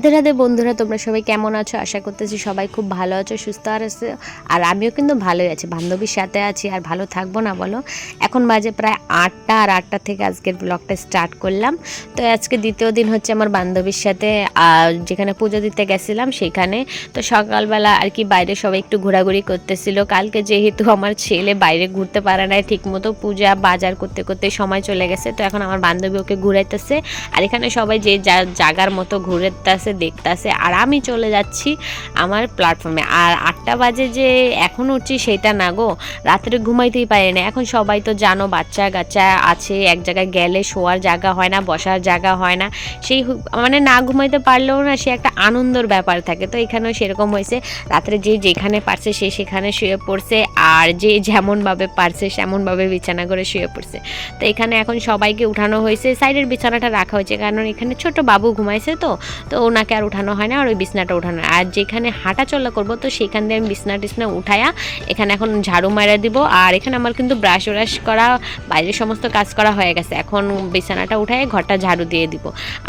রাধে রাধে বন্ধুরা, তোমরা সবাই কেমন আছো? আশা করতেছি সবাই খুব ভালো আছো, সুস্থ আর আছে। আর আমিও কিন্তু ভালোই আছি, বান্ধবীর সাথে আছি, আর ভালো থাকব না বলো। এখন বাজে প্রায় আটটা, আর আটটা থেকে আজকের ব্লগটা স্টার্ট করলাম। তো আজকে দ্বিতীয় দিন হচ্ছে আমার বান্ধবীর সাথে যেখানে পুজো দিতে গেছিলাম সেখানে। তো সকালবেলা আর কি বাইরে সবাই একটু ঘোরাঘুরি করতেছিল। কালকে যেহেতু আমার ছেলে বাইরে ঘুরতে পারে না ঠিক মতো পূজা বাজার করতে করতে সময় চলে গেছে। তো এখন আমার বান্ধবী ওকে ঘুরাইতেছে। আর এখানে সবাই যে যা- জাগার মতো ঘুরেতেছে দেখতেছে, আর আমি চলে যাচ্ছি আমার প্ল্যাটফর্মে আর আটটা বাজে যে এখন উঠছি সেটা না গো, রাত্রে ঘুমাইতেই পারি না। এখন সবাই তো জানো, বাচ্চা কাচ্চা আছে, এক জায়গায় গেলে শোয়ার জায়গা হয় না, বসার জায়গা হয় না। সেই মানে না ঘুমাইতে পারলেও না সে একটা আনন্দর ব্যাপার থাকে। তো এখানেও সেরকম হয়েছে, রাত্রে যে যেখানে পারছে সে সেখানে শুয়ে পড়ছে, আর যে যেমনভাবে পারছে সেমনভাবে বিছানা করে শুয়ে পড়ছে। তো এখানে এখন সবাইকে উঠানো হয়েছে, সাইডের বিছানাটা রাখা হয়েছে, কারণ এখানে ছোট বাবু ঘুমাইছে তো তো ওনাকে আর উঠানো হয় না, আর ওই বিছনাটা উঠানো। আর যেখানে হাঁটা চলা করব, তো সেখান দিয়ে আমি বিছনা টিছনা উঠায়া এখানে এখন ঝাড়ু মারা দিব। আর এখানে আমার কিন্তু ব্রাশ ব্রাশ করা, বাইরের সমস্ত কাজ করা হয়ে গেছে। এখন বিছানাটা উঠায় ঘরটা ঝাড়ু দিয়ে দিব।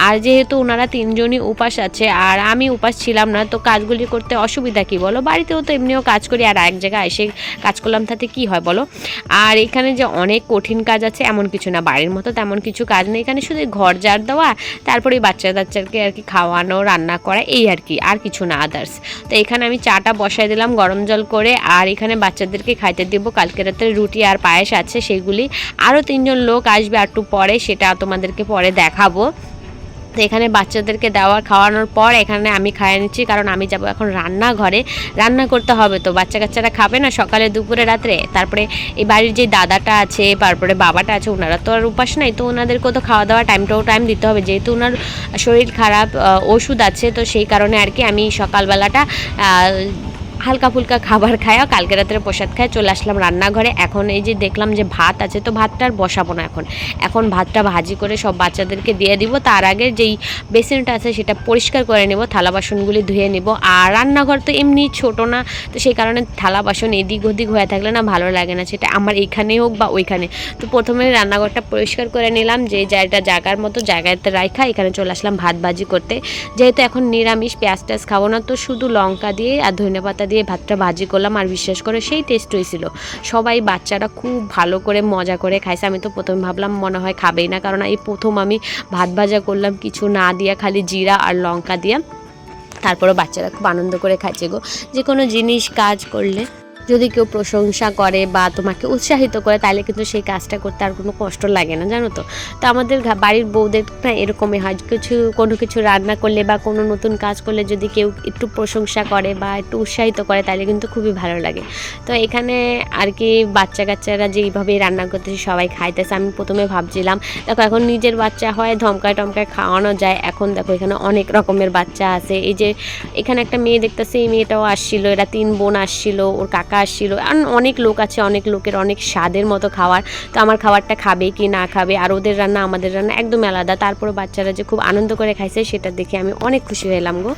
আর যেহেতু ওনারা তিনজনই উপাস আছে, আর আমি উপাস ছিলাম না, তো কাজগুলি করতে অসুবিধা কি বলো? বাড়িতেও তো এমনিও কাজ করি, আর এক জায়গায় এসে কাজ করলাম, তাতে কি হয় বলো? আর এখানে যে অনেক কঠিন কাজ আছে, এমন কিছু না। বাড়ির মতো তেমন কিছু কাজ নেই। এখানে শুধু ঘর ঝাড় দেওয়া তারপরে বাচ্চা কাচ্চাকে আর কি খাওয়ানো রান্না করা, এই আর কি, আর কিছু না আদার্স তো এখানে আমি চাটা বসাই দিলাম গরম জল করে, আর এখানে বাচ্চাদেরকে খাইতে দেবো। কালকে রাত্রে রুটি আর পায়েস আছে, সেগুলি আরও তিনজন লোক আসবে একটু পরে, সেটা তোমাদেরকে পরে দেখাবো। তো এখানে বাচ্চাদেরকে দেওয়া খাওয়ানোর পর এখানে আমি খাইয়ে নিচ্ছি, কারণ আমি যাব এখন রান্নাঘরে। রান্না করতে হবে তো বাচ্চা কাচ্চারা খাবে না? সকালে, দুপুরে, রাত্রে? তারপরে এই বাড়ির যে দাদাটা আছে, তারপরে বাবাটা আছে, ওনারা তো আর উপাস নাই, তো ওনাদেরকেও তো খাওয়া দাওয়া টাইমটাও টাইম দিতে হবে। যেহেতু ওনার শরীর খারাপ ওষুধ আছে, তো সেই কারণে আর কি আমি সকালবেলাটা হালকা ফুলকা খাবার খায়া, কালকে রাত্রে প্রসাদ খায়, চলে আসলাম রান্নাঘরে। এখন এই যে দেখলাম যে ভাত আছে, তো ভাতটা আর বসাবো না এখন। এখন ভাতটা ভাজি করে সব বাচ্চাদেরকে দিয়ে দিব। তার আগে যেই বেসিনটা আছে, সেটা পরিষ্কার করে নেব, থালা বাসনগুলি ধুয়ে নেব। আর রান্নাঘর তো এমনি ছোট না, তো সেই কারণে থালা বাসন এদিক ওদিক হয়ে থাকলে না ভালো লাগে না। সেটা আমার এইখানেই হোক বা ওইখানে। তো প্রথমে রান্নাঘরটা পরিষ্কার করে নিলাম, যে জায়গাটা জায়গার মতো জায়গাতে রাখা এখানে চলে আসলাম ভাত ভাজি করতে। যেহেতু এখন নিরামিষ পেঁয়াজ টেয়াজ খাব না, তো শুধু লঙ্কা দিয়ে আর ধনে পাতা দিয়ে ভাতটা ভাজি করলাম আর বিশ্বাস করে সেই টেস্ট হয়েছিল সবাই বাচ্চারা খুব ভালো করে মজা করে খাইছে। আমি তো প্রথমে ভাবলাম মনে হয় খাবেই না, কারণ এই প্রথম আমি ভাত ভাজা করলাম কিছু না দিয়া, খালি জিরা আর লঙ্কা দিয়ে। তারপরে বাচ্চারা খুব আনন্দ করে খাইছে গো। যে কোনো জিনিস কাজ করলে যদি কেউ প্রশংসা করে বা তোমাকে উৎসাহিত করে, তাহলে কিন্তু সেই কাজটা করতে আর কোনো কষ্ট লাগে না, জানো তো? তো আমাদের বাড়ির বউদের না এরকমই হয়, কিছু, কোনো কিছু রান্না করলে বা কোনো নতুন কাজ করলে যদি কেউ একটু প্রশংসা করে বা একটু উৎসাহিত করে, তাহলে কিন্তু খুবই ভালো লাগে। তো এখানে আর কি বাচ্চা কাচ্চারা যেইভাবে রান্না করতেছে, সবাই খাইতেছে। আমি প্রথমে ভাবছিলাম, দেখো এখন নিজের বাচ্চা হয়, ধমকায় টমকায় খাওয়ানো যায়। এখন দেখো এখানে অনেক রকমের বাচ্চা আছে। এই যে এখানে একটা মেয়ে দেখতেছে, এই মেয়েটাও আসছিল, এরা তিন বোন আসছিল, ওর কাকা আসছিল আর অনেক লোক আছে, অনেক লোকের অনেক স্বাদের মতো খাওয়ার তো আমার খাবারটা খাবে কি না খাবে, আর ওদের রান্না আমাদের রান্না একদম আলাদা। তারপরে বাচ্চারা যে খুব আনন্দ করে খাইছে, সেটা দেখে আমি অনেক খুশি হলাম গো।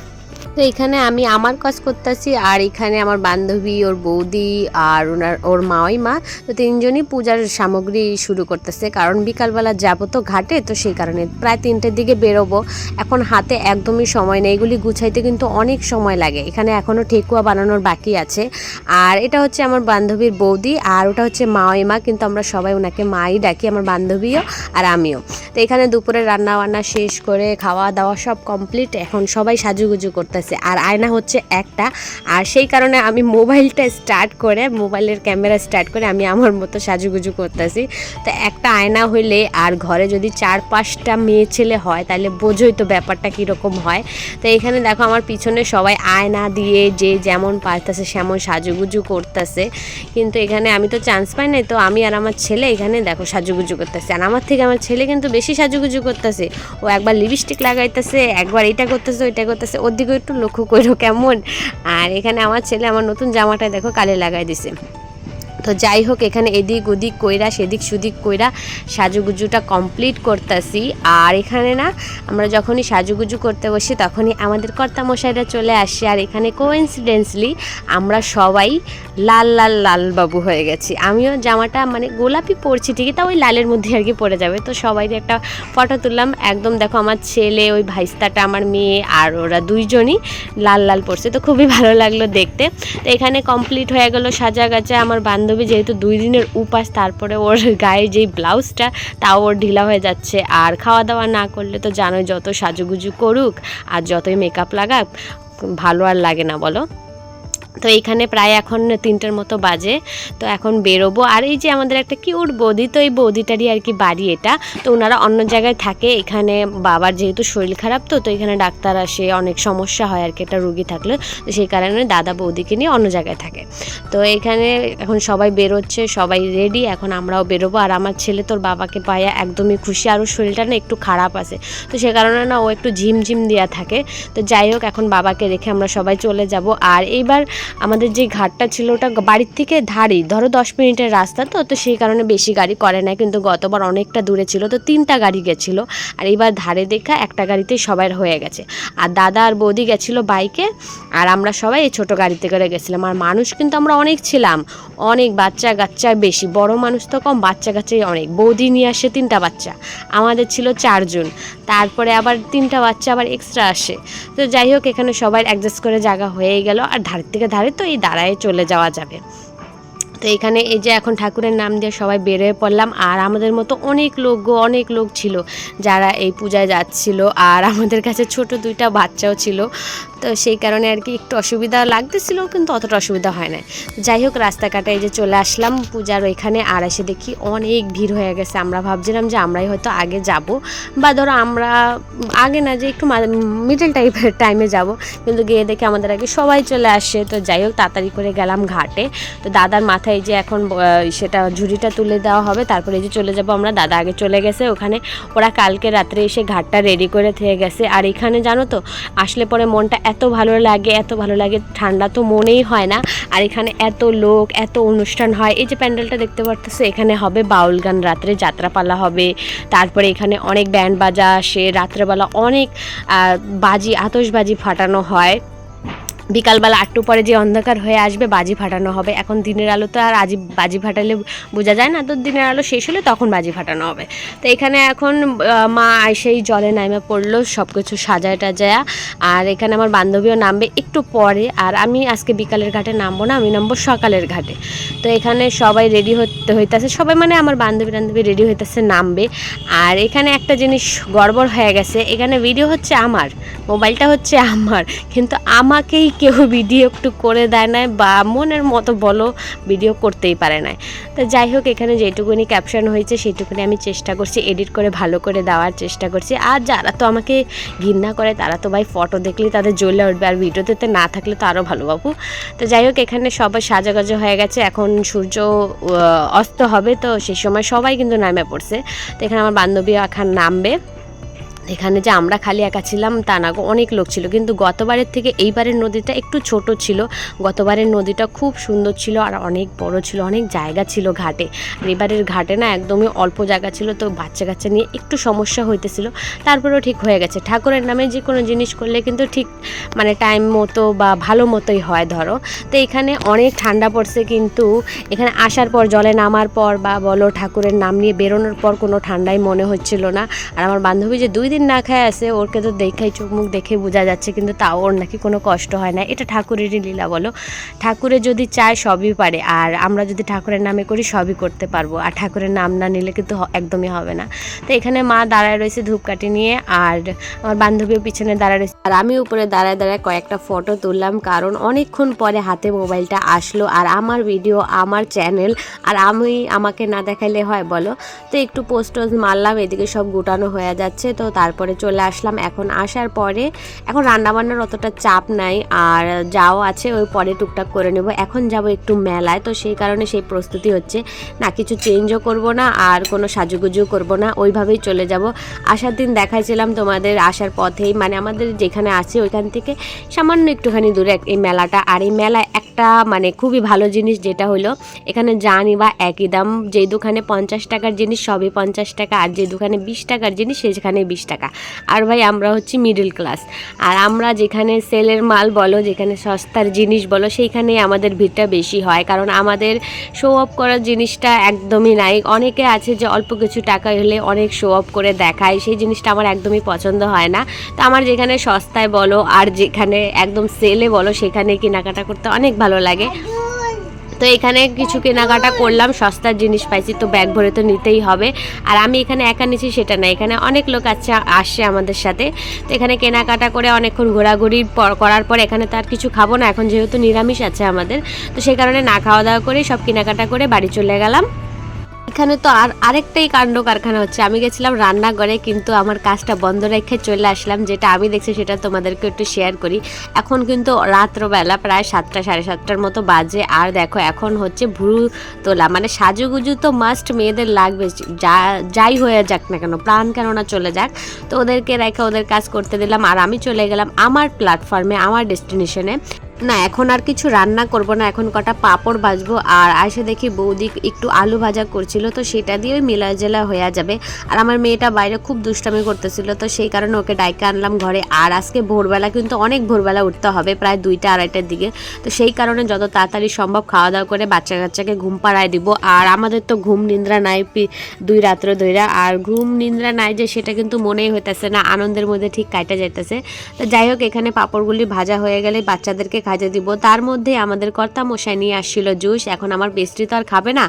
তো এখানে আমি আমার কাজ করতেছি আর এখানে আমার বান্ধবী, ওর বৌদি আর ওনার, ওর মাওই মা। তো তিনজনই পূজার সামগ্রী শুরু করতেছে। কারণ বিকালবেলা যাব তো ঘাটে, তো সেই কারণে প্রায় তিনটের দিকে বেরোবো। এখন হাতে একদমই সময় নেই। এগুলি গুছাইতে কিন্তু অনেক সময় লাগে। এখানে এখনও ঠেকুয়া বানানোর বাকি আছে। আর এটা হচ্ছে আমার বান্ধবীর বৌদি আর ওটা হচ্ছে মাওই মা। কিন্তু আমরা সবাই ওনাকে মাই ডাকি, আমার বান্ধবীও আর আমিও। তো এখানে দুপুরে রান্না বান্না শেষ করে খাওয়া দাওয়া সব কমপ্লিট এখন সবাই সাজুগুজু করতেছে। আর আয়না হচ্ছে একটা। আর সেই কারণে আমি মোবাইলটা স্টার্ট করে, মোবাইলের ক্যামেরা স্টার্ট করে আমি আমার মতো সাজুগুজু করতেছি। তো একটা আয়না হইলে আর ঘরে যদি চার পাঁচটা মেয়ে ছেলে হয়, তাহলে বোঝোই তো ব্যাপারটা কীরকম হয়। তো এখানে দেখো আমার পিছনে সবাই আয়না দিয়ে যে যেমন পারতেছে সেমন সাজুগুজু করতেছে। কিন্তু এখানে আমি তো চান্স পাই নাই, তো আমি আর আমার ছেলে এখানে দেখো সাজুগুজু করতেছে। আর আমার থেকে আমার ছেলে কিন্তু বেশি সাজুগুজু করতেছে। ও একবার লিপস্টিক লাগাইতেছে, একবার এটা করতেছে, ওইটা করতেছে। ওর দিকে একটু লক্ষ্য করো কেমন। আর এখানে আমার ছেলে আমার নতুন জামাটা দেখো কালে লাগাই দিছে। তো যাই হোক, এখানে এদিক ওদিক কইরা, সেদিক সুদিক কইরা সাজুগুজুটা কমপ্লিট করতেছি। আর এখানে না, আমরা যখনই সাজুগুজু করতে বসি, তখনই আমাদের কর্তামশাইরা চলে আসে। আর এখানে কোইন্সিডেন্সলি আমরা সবাই লাল লাল লাল বাবু হয়ে গেছি। আমিও জামাটা মানে গোলাপি পরছি, ঠিকই, তা ওই লালের মধ্যে আর কি পড়ে যাবে। তো সবাই একটা ফটো তুললাম। একদম দেখো, আমার ছেলে, ওই ভাইস্তাটা, আমার মেয়ে আর ওরা দুইজনই লাল লাল পড়ছে তো খুবই ভালো লাগল দেখতে। তো এখানে কমপ্লিট হয়ে গেল সাজা গাছা আমার বান্ধবী যেহেতু দুই দিনের উপাস, তারপরে ওর গায়ে যেই ব্লাউজটা, তাও ওর ঢিলা হয়ে যাচ্ছে। আর খাওয়া দাওয়া না করলে তো জানো যত সাজুগুজু করুক আর যতই মেকআপ লাগাক, ভালো আর লাগে না, বলো? তো এইখানে প্রায় এখন তিনটের মতো বাজে। তো এখন বেরোবো। আর এই যে আমাদের একটা কিউট বৌদি, তো এই বৌদিটারই আর কি বাড়ি এটা। তো ওনারা অন্য জায়গায় থাকে। এখানে বাবার যেহেতু শরীর খারাপ তো তো এখানে ডাক্তার আসে, অনেক সমস্যা হয় আর কি একটা রুগী থাকলে। তো সেই কারণে দাদা বৌদিকে নিয়ে অন্য জায়গায় থাকে। তো এখানে এখন সবাই বেরোচ্ছে, সবাই রেডি এখন আমরাও বেরোবো। আর আমার ছেলে তোর বাবাকে পায়া একদমই খুশি। আর ওর শরীরটা না একটু খারাপ আছে। তো সে কারণে না, ও একটু ঝিমঝিম দেওয়া থাকে। তো যাই হোক, এখন বাবাকে রেখে আমরা সবাই চলে যাব। আর এইবার আমাদের যে ঘাটটা ছিল ওটা বাড়ির থেকে ধারি ধরো দশ মিনিটের রাস্তা তো তো সেই কারণে বেশি গাড়ি করে না কিন্তু গতবার অনেকটা দূরে ছিল, তো তিনটা গাড়ি গেছিল। আর এইবার ধারে দেখা একটা গাড়িতেই সবার হয়ে গেছে। আর দাদা আর বৌদি গেছিল বাইকে, আর আমরা সবাই এই ছোটো গাড়িতে করে গেছিলাম। আর মানুষ কিন্তু আমরা অনেক ছিলাম। অনেক বাচ্চা কাচ্চা বেশি, বড় মানুষ তো কম, বাচ্চা কাচ্চাই অনেক। বৌদি নিয়ে আসে তিনটা বাচ্চা, আমাদের ছিল চারজন। তারপরে আবার তিনটা বাচ্চা আবার এক্সট্রা আসে। তো যাই হোক, এখানে সবাই অ্যাডজাস্ট করে জায়গা হয়ে গেল। আর ধারের থেকে ধারে তো এই দাঁড়ায় চলে যাওয়া যাবে। তো এখানে এই যে এখন ঠাকুরের নাম দিয়ে সবাই বেরোয় পড়লাম আর আমাদের মতো অনেক লোক অনেক লোক ছিল যারা এই পূজায় যাচ্ছিল। আর আমাদের কাছে ছোট দুইটা বাচ্চাও ছিল। তো সেই কারণে আর কি একটু অসুবিধা লাগতেছিল, কিন্তু অতটা অসুবিধা হয় না যাই হোক, রাস্তাঘাটে এই যে চলে আসলাম, পূজার ওইখানে, আর এসে দেখি অনেক ভিড় হয়ে গেছে। আমরা ভাবছিলাম যে আমরাই হয়তো আগে যাব, বা ধরো আমরা আগে না, যে একটু মিডল টাইপের টাইমে যাব, কিন্তু গিয়ে দেখে আমাদের আগে সবাই চলে আসে। তো যাই হোক, তাড়াতাড়ি করে গেলাম ঘাটে। তো দাদার মাথায় যে এখন সেটা ঝুড়িটা তুলে দেওয়া হবে, তারপরে এই যে চলে যাব আমরা, দাদা আগে চলে গেছে ওখানে। ওরা কালকে রাত্রে এসে ঘাটটা রেডি করে থেকে গেছে। আর এখানে জানো তো, আসলে পরে মনটা এত ভালো লাগে, এত ভালো লাগে, ঠান্ডা তো মনেই হয় না। আর এখানে এত লোক, এত অনুষ্ঠান হয়। এই যে প্যান্ডেলটা দেখতে পারতেছে, এখানে হবে বাউল গান, রাত্রে যাত্রাপালা হবে। তারপরে এখানে অনেক ব্যান্ড বাজা আসে, রাত্রেবেলা অনেক বাজি, আতশবাজি ফাটানো হয়। বিকালবেলা আটটু পরে যে অন্ধকার হয়ে আসবে, বাজি ফাটানো হবে। এখন দিনের আলো তো আর আজি বাজি ফাটালে বোঝা যায় না। তো দিনের আলো শেষ হলে তখন বাজি ফাটানো হবে। তো এখানে এখন মা এসেই জলে নামে পড়ল সব কিছু সাজায় টাজায়া। আর এখানে আমার বান্ধবীও নামবে একটু পরে। আর আমি আজকে বিকালের ঘাটে নামবো না, আমি নামবো সকালের ঘাটে। তো এখানে সবাই রেডি হতে হইতেছে। সবাই মানে আমার বান্ধবী বান্ধবী রেডি হইতেছে নামবে। আর এখানে একটা জিনিস গড়বড় হয়ে গেছে। এখানে ভিডিও হচ্ছে আমার, মোবাইলটা হচ্ছে আমার। কিন্তু আমাকেই কেউ ভিডিও একটু করে দেয় না বা মনের মতো বলো ভিডিও করতেই পারে না তো যাই হোক, এখানে যেটুকুনি ক্যাপশন হয়েছে সেটুকুনি আমি চেষ্টা করছি এডিট করে ভালো করে দেওয়ার চেষ্টা করছি। আর যারা তো আমাকে ঘৃণা করে, তারা তো ভাই ফটো দেখলেই তাদের জ্বলে উঠবে আর ভিডিওতে না থাকলে তো আরও ভালো বাবু। তো যাই হোক, এখানে সবাই সাজাগাজা হয়ে গেছে। এখন সূর্য অস্ত হবে, তো সেই সময় সবাই কিন্তু নামে পড়ছে। তো এখানে আমার বান্ধবী এখন নামবে। এখানে যে আমরা খালি একা ছিলাম তা না অনেক লোক ছিল। কিন্তু গতবারের থেকে এইবারের নদীটা একটু ছোট ছিল। গতবারের নদীটা খুব সুন্দর ছিল আর অনেক বড় ছিল, অনেক জায়গা ছিল ঘাটে। আর এবারের ঘাটে না একদমই অল্প জায়গা ছিল, তো বাচ্চা কাচ্চা নিয়ে একটু সমস্যা হইতেছিল। তারপরেও ঠিক হয়ে গেছে। ঠাকুরের নামে যে কোনো জিনিস করলে কিন্তু ঠিক মানে টাইম মতো বা ভালো মতোই হয় ধরো। তো এখানে অনেক ঠান্ডা পড়ছে কিন্তু এখানে আসার পর, জলে নামার পর বা বলো ঠাকুরের নাম নিয়ে বেরোনোর পর কোনো ঠান্ডাই মনে হচ্ছিল না। আর আমার বান্ধবী যে দুই দিন না খায় আছে, ওরকে তো দেখাই চোখ মুখ দেখে বোঝা যাচ্ছে, কিন্তু তাও ওর নাকি কোনো কষ্ট হয় না। এটা ঠাকুরেরই লীলা বলো। ঠাকুরে যদি চায় সবই পারে, আর আমরা যদি ঠাকুরের নামে করি সবই করতে পারব, আর ঠাকুরের নাম না নিলে কিন্তু একদমই হবে না। তো এখানে মা দাঁড়ায় রয়েছে ধূপকাঠি নিয়ে, আর আমার বান্ধবীও পিছনে দাঁড়ায় রয়েছে। আর আমি উপরে দাঁড়ায় দাঁড়ায় কয়েকটা ফটো তুললাম, কারণ অনেকক্ষণ পরে হাতে মোবাইলটা আসলো, আর আমার ভিডিও আমার চ্যানেল আর আমি আমাকে না দেখাইলে হয় বলো। তো একটু পোস্ট মারলাম, এদিকে সব গুটানো হয়ে যাচ্ছে, তো তারপরে চলে আসলাম। এখন আসার পরে, এখন রান্নাবান্নার অতটা চাপ নাই, আর যাও আছে, ওই পরে টুকটাক করে নেব। এখন যাব একটু মেলায়, তো সেই কারণে সেই প্রস্তুতি হচ্ছে। না, কিছু চেঞ্জও করব না, আর কোনো সাজুগুজু করব না, ওইভাবেই চলে যাব। আসার দিন দেখাইছিলাম তোমাদের আসার পথেই মানে আমাদের যেখানে আছে ওইখান থেকে সামান্য একটুখানি দূরে এই মেলাটা, আর এই মেলায় একটা মানে খুবই ভালো জিনিস যেটা হলো, এখানে জানি বা একই দাম যেই দোকানে পঞ্চাশ টাকার জিনিস সবই পঞ্চাশ টাকা, আর যে দোকানে বিশ টাকার জিনিস সেখানে বিশ টাকা। আর ভাই আমরা হচ্ছি মিডল ক্লাস আর আমরা যেখানে সেলের মাল বলো, যেখানে সস্তার জিনিস বলো সেইখানে আমাদের ভিড়টা বেশি হয়। কারণ আমাদের শো অফ করার জিনিসটা একদমই নাই। অনেকে আছে যে অল্প কিছু টাকা হলে অনেক শো অফ করে দেখায়, সেই জিনিসটা আমার একদমই পছন্দ হয় না। তো আমার যেখানে সস্তায় বলো, আর যেখানে একদম সেলে বলো, সেখানে কেনাকাটা করতে অনেক ভালো লাগে। তো এখানে কিছু কেনাকাটা করলাম, সস্তার জিনিস পাইছি, তো ব্যাগ ভরে তো নিতেই হবে। আর আমি এখানে একা নিছি সেটা না, এখানে অনেক লোক আছে আসছে আমাদের সাথে। তো এখানে কেনাকাটা করে অনেকক্ষণ ঘোরাঘুরি করার পর এখানে তার কিছু খাব না, এখন যেহেতু নিরামিষ আছে আমাদের। তো সেই কারণে না খাওয়া দাওয়া করে সব কেনাকাটা করে বাড়ি চলে গেলাম। এখানে তো আর আরেকটাই কাণ্ড কারখানা হচ্ছে। আমি গেছিলাম রান্নাঘরে, কিন্তু আমার কাজটা বন্ধ রেখে চলে আসলাম। যেটা আমি দেখছি সেটা তোমাদেরকে একটু শেয়ার করি। এখন কিন্তু রাত্রবেলা প্রায় সাতটা, সাড়ে সাতটার মতো বাজে। আর দেখো, এখন হচ্ছে ভুরু তোলা। মানে সাজুগুজু তো মাস্ট মেয়েদের লাগবে। যা, যাই হয়ে যাক না কেন, প্রাণ কেন না চলে যাক। তো ওদেরকে রেখে ওদের কাজ করতে দিলাম। আর আমি চলে গেলাম আমার প্ল্যাটফর্মে আমার ডেস্টিনেশনে না, এখন আর কিছু রান্না করব না, এখন কটা পাঁপড় ভাজবো আর এসে দেখি বৌদি একটু আলু ভাজা করছিল, তো সেটা দিয়ে মিলা জেলা হয়ে যাবে। আর আমার মেয়েটা বাইরে খুব দুষ্টামি করতেছিল, তো সেই কারণে ওকে ডাইকে আনলাম ঘরে। আর আজকে ভোরবেলা কিন্তু অনেক ভোরবেলা উঠতে হবে, প্রায় দুইটা আড়াইটার দিকে। তো সেই কারণে যত তাড়াতাড়ি সম্ভব খাওয়া দাওয়া করে বাচ্চা কাচ্চাকে ঘুম পাড়ায় দিব। আর আমাদের তো ঘুম নিন্দ্রা নাই দুই রাত্র ধইরা। আর ঘুম নিন্দ্রা নাই যে সেটা কিন্তু মনেই হইতেছে না, আনন্দের মধ্যে ঠিক কাটা যাইতেছে। তো যাই হোক, এখানে পাঁপড়গুলি ভাজা হয়ে গেলে বাচ্চাদেরকে খাইতে দিব। তার মধ্যে আমাদের কর্তা মশাই নিয়ে আসছিল জুস। এখন আমার বেস্টি তো আর খাবে না।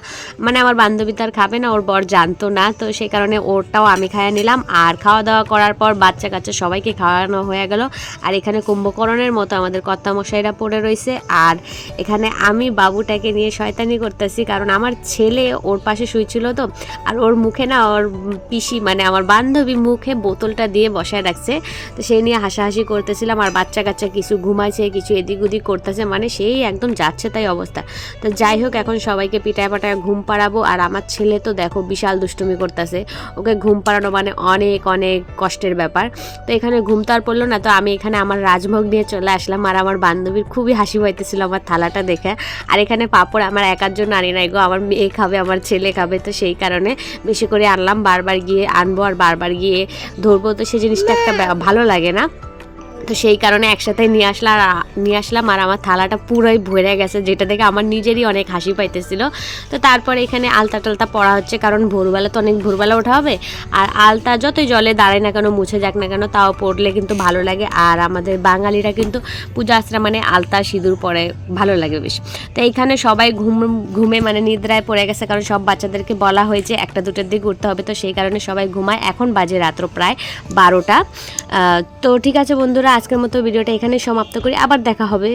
মানে আমার বান্ধবী তো আর খাবে না, ওর বর জানতো না। তো সেই কারণে ওরটাও আমি খাইয়ে নিলাম। আর খাওয়া দাওয়া করার পর বাচ্চা কাচ্চা সবাইকে খাওয়ানো হয়ে গেল। আর এখানে কুম্ভকরণের মতো আমাদের কর্তা মশাইরা পড়ে রয়েছে আর এখানে আমি বাবুটাকে নিয়ে শয়তানি করতেছি। কারণ আমার ছেলে ওর পাশে শুয়েছিল তো। আর ওর মুখে না ওর পিসি মানে আমার বান্ধবী মুখে বোতলটা দিয়ে বসায় রাখছে। তো সেই নিয়ে হাসাহাসি করতেছিলাম। আর বাচ্চা কাচ্চা কিছু ঘুমাইছে, কিছু এদিক ওদিক করতেছে মানে সেই একদম যাচ্ছে তাই অবস্থা। তো যাই হোক, এখন সবাইকে পিটায় পাটায় ঘুম পাড়াবো, আর আমার ছেলে তো দেখো বিশাল দুষ্টুমি করতেছে। ওকে ঘুম পাড়ানো মানে অনেক অনেক কষ্টের ব্যাপার। তো এখানে ঘুম তো আর পড়ল না, তো আমি এখানে আমার রাজভোগ নিয়ে চলে আসলাম, আর আমার বান্ধবীর খুবই হাসি পাইতেছিল আমার থালাটা দেখে। আর এখানে পাপড় আমার একার জন্য আনি নাই গো, আমার মেয়ে খাবে, আমার ছেলে খাবে, তো সেই কারণে বেশি করে আনলাম, বারবার গিয়ে আনব আর বারবার গিয়ে ধরবো, তো সেই জিনিসটা একটা ভালো লাগে না। তো সেই কারণে একসাথে নিয়ে আসলাম আর নিয়ে আসলাম আর আমার থালাটা পুরোই ভরে গেছে, যেটা দেখে আমার নিজেরই অনেক হাসি পাইতেছিল। তো তারপরে এখানে আলতা টালতা পড়া হচ্ছে, কারণ ভোরবেলা তো অনেক ভোরবেলা ওঠা হবে। আর আলতা যতই জলে দাঁড়ায় না কেন, মুছে যাক না কেন, তাও পড়লে কিন্তু ভালো লাগে। আর আমাদের বাঙালিরা কিন্তু পূজা আশ্রা মানে আলতা, সিঁদুর পরে ভালো লাগে বেশ। তো এইখানে সবাই ঘুম, ঘুমে মানে নিদ্রায় পড়ে গেছে, কারণ সব বাচ্চাদেরকে বলা হয়েছে একটা দুটোর দিকে উঠতে হবে। তো সেই কারণে সবাই ঘুমায়। এখন বাজে রাত্র প্রায় বারোটা। তো ঠিক আছে বন্ধুরা আজকের মতো ভিডিওটা এখানে সমাপ্ত করি। আবার দেখা হবে।